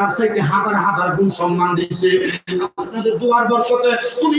তার সাইডে হাজার হাজার গুণ সম্মান দিয়েছে। আপনাদের দুয়ার বর্ষতে তুমি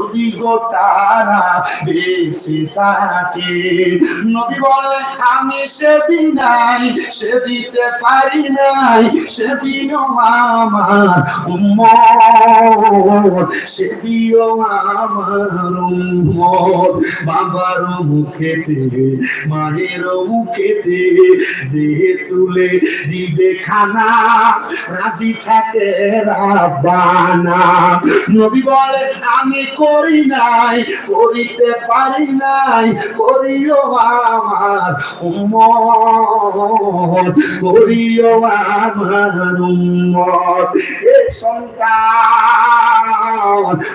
যদি গো তারা বেঁচে থাকে। নবী বলে আমি সে দিতে পারি নাই আমার আমার বাবার মুখেতে, মায়ের মুখেতে যে তুলে দিবে খানা, রাজি থাকে রাব্বানা। নবী বলে আমি করি নাই, করিতে পারি নাই, করিও আমার উম্মত, করিও আমার উম্মত। এ সন্তান,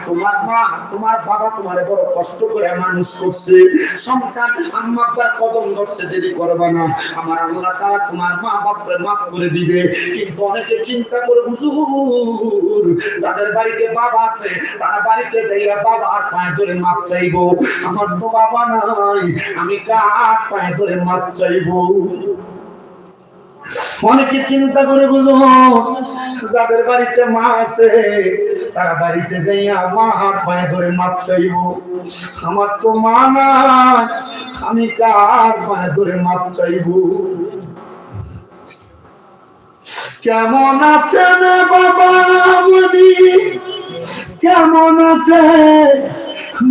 তোমার মা, তোমার বাবা তোমার বড় কষ্ট করে মানুষ করছে। সন্তান, আম্মা আব্বার কদম ধরতে দেরি করবে না। আমার আল্লাহ তাআলা তোমার মা বাপরে মাফ করে দিবে। কিন্তু অনেকে চিন্তা করে, হুজুর, যাদের বাড়িতে বাবা আছে, তারা বাড়িতে যাইয়া বাবা আর পায়ে ধরে মাপ চাইব। আমার তো বাবা নাই, আমি কার পায়ে ধরে মাপ চাইব? অনেকে চিন্তা করে বুঝো, যাদের বাড়িতে মা আছে, তারা বাড়িতে যাইয়া মা হাত পায়ে ধরে মাপ চাইব। আমার তো মা নাই, আমি কার পায়ে ধরে মাপ চাইব? কেমন আছেন বাবা বলি? কেমন আছে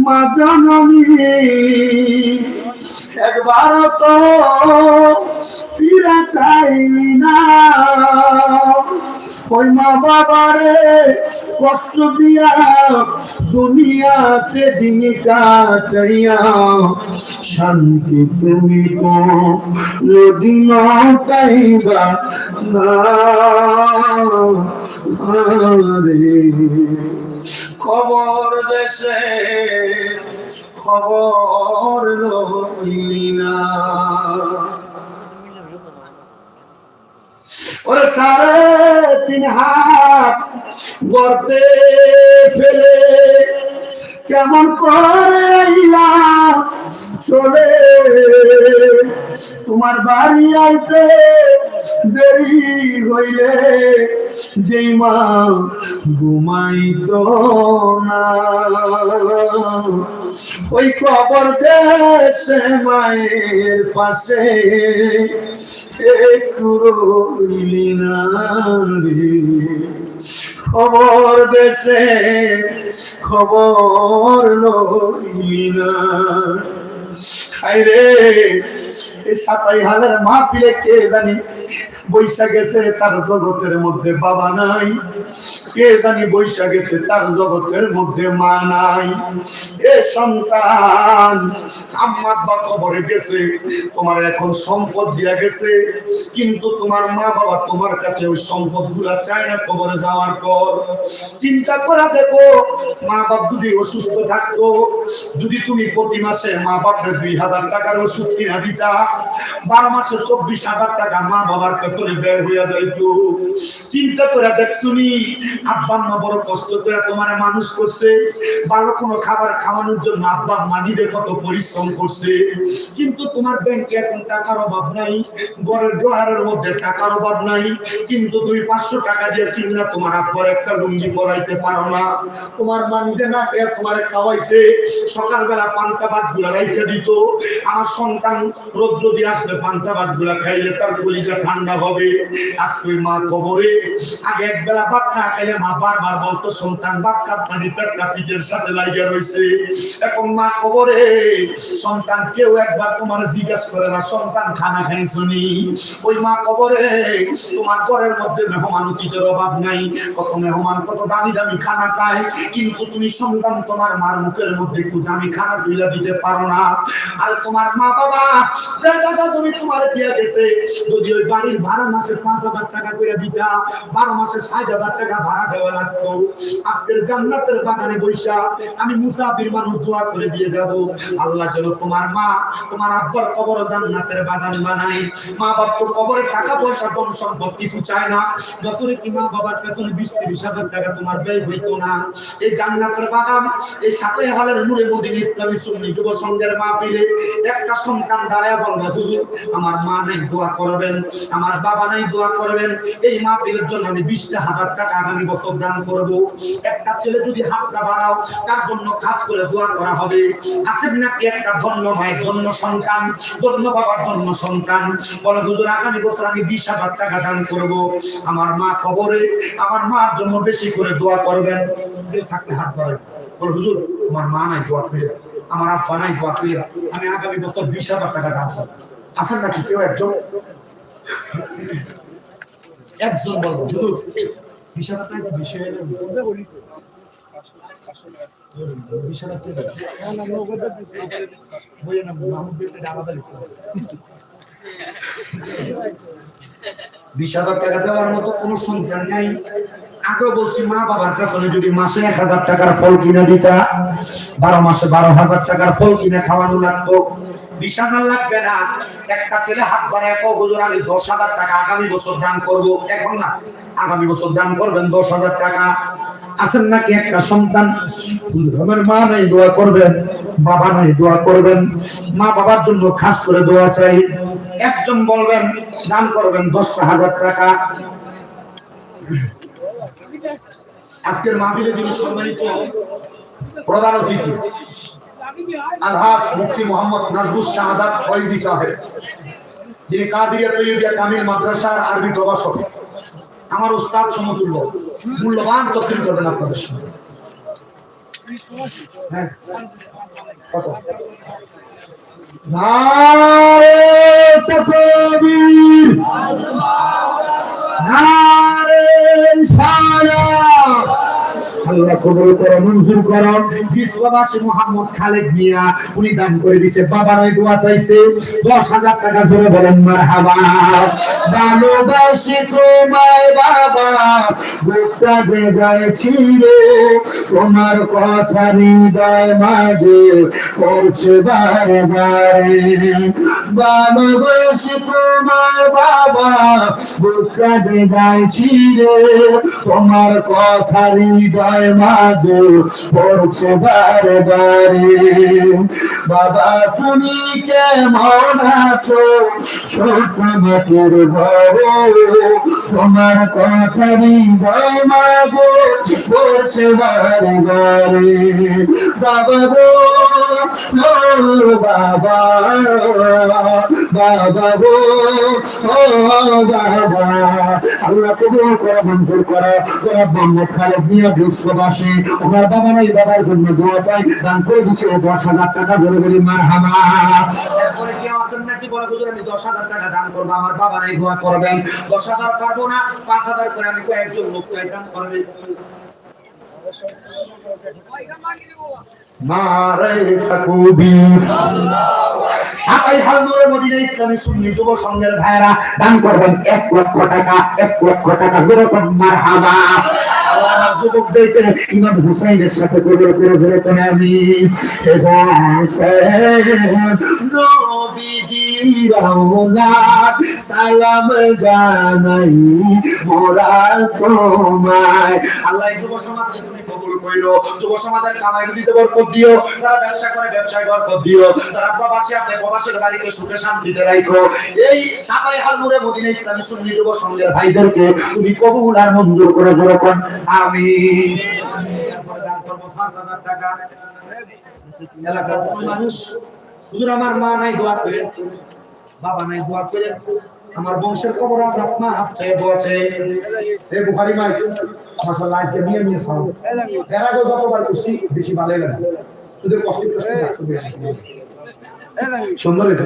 মা জননী একবার তো ফিরে চাইলি না। ওই মা বাবারে কষ্ট দিয়া দুনিয়াতে দিন কাটাইয়া শান্তি তুমি তো নদীন পাইবা না। আরে সাড়ে তিন হাত গর্তে ফেলে কেমন করে চলে তোমার বাড়ি আইতে দেরি হইলে, যেই মা ঘুমাইত না। ওই কবর দেশে মায়ের পাশে, একটু রইলি না খবর দেশে খবর লইলি না। তোমার এখন সম্পদ দিয়া গেছে। কিন্তু তোমার মা বাবা তোমার কাছে ওই সম্পদগুলা চায় না কবরে যাওয়ার পর। চিন্তা করা দেখো মা বাপ যদি অসুস্থ থাকতো, যদি তুমি প্রতি মাসে মা বাপের দুই হাজার টাকার ওষুধ কিনা দিতা। বারো মাসে চব্বিশ হাজার টাকা মা বাবার পেছনে বের হইয়া যাইতো। চিন্তা করে দেখছুনি, আব্বা মা বড় কষ্ট করে তোমার মানুষ করছে ভালো কোনো খাবার খাওয়ানোর জন্য আব্বা মা নিজে কত পরিশ্রম করছে। কিন্তু তোমার ব্যাংকে এখন টাকার অভাব নাই, ঘরের ড্রয়ারের মধ্যে টাকার অভাব নাই, কিন্তু তুমি পাঁচশো টাকা দিয়ে কিনা তোমার আব্বার একটা লুঙ্গি পরাইতে পারো না। তোমার মা নিজে না তোমার খাওয়াইছে, সকালবেলা পান্তা ভাতগুলা রাইখা দিত। আমার সন্তান রৌদ্র দিয়ে আসলে পান্তা ভাতগুলা খাইলে তার কলিজা ঠান্ডা হবে। আজকে মা কবরে। আগে একবেলা ভাত না খাইলে মা বারবার বলতো, সন্তান, ভাত খাত দিতে পিঠের সাথে লাগিয়ে রয়েছে এখন মা কবরে। সন্তান কেউ একবার তোমার জিজ্ঞাসা করে না, সন্তান, খানা খাইছনি ওই মা কবরে। তোমার ঘরের মধ্যে মেহমান অতিথির অভাব নাই। কত মেহমান, কত দামি দামি খানা খায়। কিন্তু তুমি সন্তান, তোমার মার মুখের মধ্যে একটু দামি খানা তুলে দিতে পারো না। আর তোমার মা বাবা কাঠা জমি তোমার দিয়া গেছে। যদি ওই বাড়ির মাসে পাঁচ হাজার টাকা করে দিতা, বারো মাসে ষাট হাজার টাকা ভাড়া দেওয়া লাগতো। আজকের জান্নাতের বাগানে বৈশা আমি মুসাফির মানুষ দোয়া করে দিয়ে যাব। আল্লাহ যেন তোমার মা, তোমার আব্বার কবর জান্নাতের বাগান বানাই মা কবরে টাকা পয়সা সম্পদ কিছু চায় না। বছরে কি মা বাবার বিশ তিরিশ হাজার টাকা তোমার ব্যয় হইতো না। এই জান্নাতের বাগান, এই সাথে হালের নূরে মদিন ইসলামী সুন্নি যুব সংঘের মাহফিলে একটা সন্তান দাঁড়ায় বলবে আমার মা নাই, দোয়া করবেন, আমার বাবা নাই, দোয়া করবেন। এই মাহফিলের জন্য আমি বিশটা হাজার টাকা আগামী বছর দান করব। একটা ছেলে যদি হাতটা বাড়াও, তার জন্য কাজ করে দোয়া করা হবে। আছেন নাকি একটা ধন্য মায়ের ধন্য সন্তান? ধন্য বাবার ধন্য সন্তান। বলে, হুজুর, আগামী বছর আমি বিশ হাজার টাকা দান করব। আমার মা খবরে আমার মার জন্য বেশি করে দোয়া করবেন। থাকলে হাত ধরেন বলে, হুজুর, আমার মা নাই, দোয়া করে আমার আব্বা নাই, দোয়া করে আমি আগামী বছর বিশ হাজার টাকা দান করব। আসেন নাকি কেউ একজন? একজন বলব। বিশ হাজার টাকা বেশি হয়ে যাবে বিশ হাজার দেওয়ার মতো কোনো সন্তান নাই। আগেও বলছি মা বাবার কাছে যদি মাসে এক হাজার টাকার ফল কিনে দিতা বারো মাসে বারো হাজার টাকার ফল কিনে খাওয়ানো লাগতো। বিশ হাজার লাগবে না। একটা ছেলে হাত বাড়ায় কো হুজুর, আমি দশ হাজার টাকা আগামী বছর দান করব। এখন না, আগামী বছর দান করবেন দশ হাজার টাকা। আছেন নাকি একটা সন্তান? আমার মা নাই, দোয়া করবেন। বাবা নাই, দোয়া করবেন। মা বাবার জন্য খাস করে দোয়া চাই। একজন বলবেন, দান করবেন দশ হাজার টাকা। আজকের মাহফিলে যিনি সম্মানিত প্রধান অতিথি আলহাজ মুফতি মোহাম্মদ নাজবুস শাহাদাত ফয়জি সাহেব, যিনি কাদিয়া তৈয়বিয়া কামিল মাদ্রাসার আরবি প্রভাষক। আমার উস্তাদ সমতুল্য, মূল্যবান তথ্য করবেন আপনাদের সঙ্গে হ্যাঁ কত? নারে তাকবীর, নারে সালাত আল্লাহ কবুল করো, মঞ্জুর করো। বিশ্ববাসী মোহাম্মদ খালেদ মিয়া, উনি দান করে দিছে বাবার ওই দোয়া চাইছে। দশ হাজার টাকা ধরে বলেন মার হাবা ভালোবাসি তোমায়, বাবা। বুকটা যে রে তোমার কথা হৃদয় মাঝে করছে বারে বারে ভালোবাসি তোমায়, বাবা। বুকটা যে রে তোমার কথা হৃদয় পড়ছে বারে বারে বাবা, তুমি কেমন আছো? ছোট মাটির ঘর তোমার কথা মাঝে পড়ছে বারে বারে বাবা বাবা বাবা গো বাবা। আল্লাহ কবুল করে, মঞ্জুর করে। জনাব মোহাম্মদ খালেদ মিয়া বিশ্ববাসী ওনার বাবা নাই বাবার জন্য দোয়া চাই দান করে দিচ্ছে দশ হাজার টাকা ধরে বলি মার হামা বলে যুব সংঘের ভাইরা দান করবেন এক লক্ষ টাকা, এক লক্ষ টাকা মারহাবা। আল্লাহ দিতেন ইমাম হুসাইনের সাথে কবর করে ধরে কোন আমি। নবীজির আওলাদ সালাম জানাই মোরা তোমায়। আল্লাহ যুব সমাজকে তুমি কবুল কইরো যুব সমাজের কামাই দিতে বরকত দিও তারা ব্যবসা করে ব্যবসায় বরকত দিও তারা প্রবাসী আছে প্রবাসীর বাড়িতে সুখে শান্তিতে রাখো এই সাতাই হাল নূরে মদিনা ইসলামী সুন্নি যুব সংঘের ভাইদেরকে তুমি কবুল আর মঞ্জুর করে যেরকম আমি টাকা এলাকার কোনো মানুষ হুজুর আমার মা নাই দোয়া করেন। বাবা নাই দোয়া করেন। আমার বংশের কবর আছে আপনার আপচাই দোয়া চাই এই বুখারি মাই মাশাআল্লাহ আজকে নিয়ে নিয়ে সাউ এরা গো যতবার খুশি বেশি ভালোই লাগছে। শুধু কষ্ট কষ্ট সুন্দর হয়েছে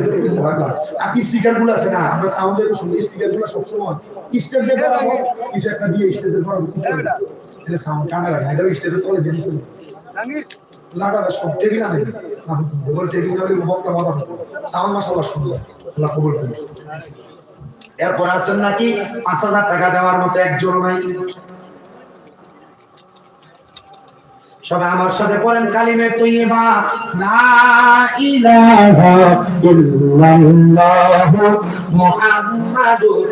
আর কি স্পিকারগুলো আছে না আমরা স্পিকারগুলো সবসময়। স্টেজ দিয়ে কিছু একটা দিয়ে স্টেজের বরাবর এটা সাউন্ড কানে লাগে এটা স্টেজের তলে জিনিস লাগাবে সব টেবিল আনে। এবার ট্রেনিং হবে বক্তা মজা হতো সাউন্ড মাসাল্লাহ সুন্দর আল্লাহ কবুল করুন। এরপর আছেন নাকি পাঁচ হাজার টাকা দেওয়ার মতো একজন নাই সবাই আমার সাথে পড়েন কালিমে তৈবা লা ইলাহা ইল্লাল্লাহ মুহাম্মাদুর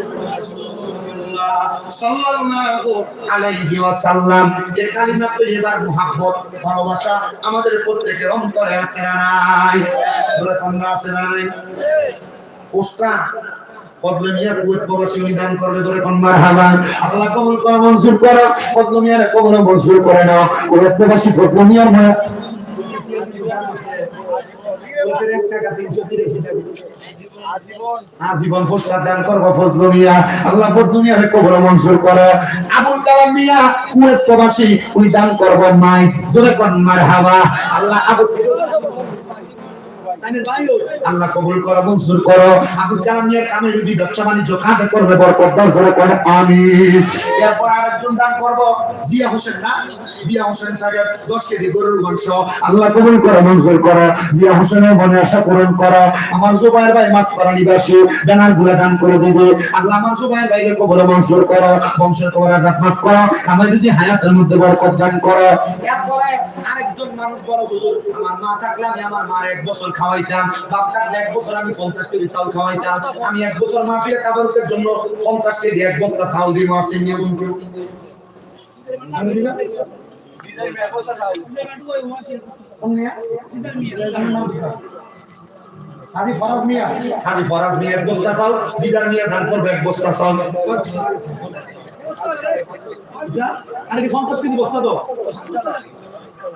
না না মঞ্জুর করো। পদ্মমিয়ার কবুল মঞ্জুর করে নাও কুয়েত প্রবাসী পদ্মমিয়ার মা আজীবন। ফুসরা দান করব ফজল মিয়া। আল্লাহ ফজল মিয়ার কবর মঞ্জুর করো। আবুল কালাম মিয়া, কুয়েত প্রবাসী ওই দান করব মাই। জোরে কোন, মারহাবা। আল্লাহ আবুল আল্লাহ কবুল করো, মঞ্জুর করো। আবুল কালাম মিয়ার কামে যদি ব্যবসা বাণিজ্য খাতে করবে, বরকত দাও, জোরে কোন, আমিন। এরপর আরেকজন দান করব। জিয়া হোসেন না? জিয়া হোসেন সাহেব 10 কেজি গরুর মাংস। আল্লাহ কবুল করো, মঞ্জুর করো। জিয়া হোসেনের মনে আশা পূরণ করো। আমার জুবাইর ভাই মাসপাড়া নিবাসী, ব্যানারগুলা দান করে দিবে। আল্লাহ আমার জুবাইর ভাইকে কবুল মঞ্জুর করো। বংশের কবর আঘাত মাফ করো। আমার যদি হায়াতের মধ্যে বরকত দান করো। এরপরে আরেকজন মানুষ, বড় হুজুর, আমার মা থাকলে আমি আমার মার এক বছর খাওয়াইতাম। বাপ থাকলে এক বছর আমি পঞ্চাশ কেজি চাউল খাওয়াইতাম। আমি এক বছর মাফিয়া তাবারুকের জন্য পঞ্চাশ কেজি এক বস্তা চাউল দিব আছে নিয়ে হাজি ফরাজ মিয়া। হাজি ফরাজ মিয়া এক বস্তা চাউল দিদার মিয়া দান করবে এক বস্তা চাউল আরে কি পঞ্চাশ কেজি বস্তা তো আরও বেশি করবেন মারহাবা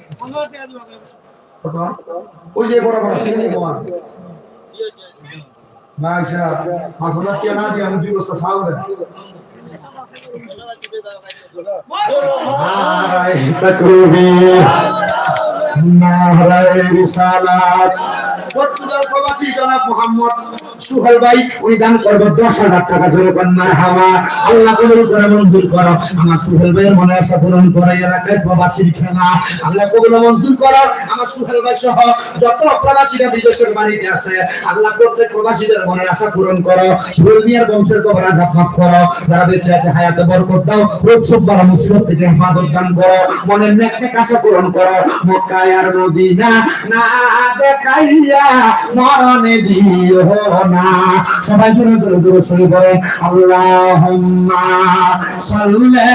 ওই যে বড় বড় সিনেমা বোমা ভাই সাহেব পাঁচ হাজার টাকা না দিয়ে আমি দুই বস্তা চাউল দেন নারায় তাকবীর নারায় রিসালাত পর্তুগাল প্রবাসী জনাব মোহাম্মদ সুহেল ভাই, উনি দান করব দশ হাজার টাকা ধরে আল্লাহ কবুল করে, মঞ্জুর আমার সুহেল মনে আশা পূরণ করে, এলাকায় প্রবাসীর খেলা। আল্লাহ কবুল মঞ্জুর আমার সুহেল ভাই সহ যত প্রবাসীরা বিদেশের বাড়িতে আছে, আল্লাহ প্রত্যেক প্রবাসীদের মনে আশা পূরণ সুহেল মিয়ার বংশের কবর আজাব মাফ করো। যারা বেঁচে আছে বরকত দাও। রোগ সব বাড়া মুসিবত থেকে হেফাজত দান মনের নেক আশা পূরণ করো। মক্কায় আর মদিনা না দেখাইয়া মরণে দিও না। সবাই জোরে জোরে জোরে শুনি বলেন আল্লাহ সাল্লি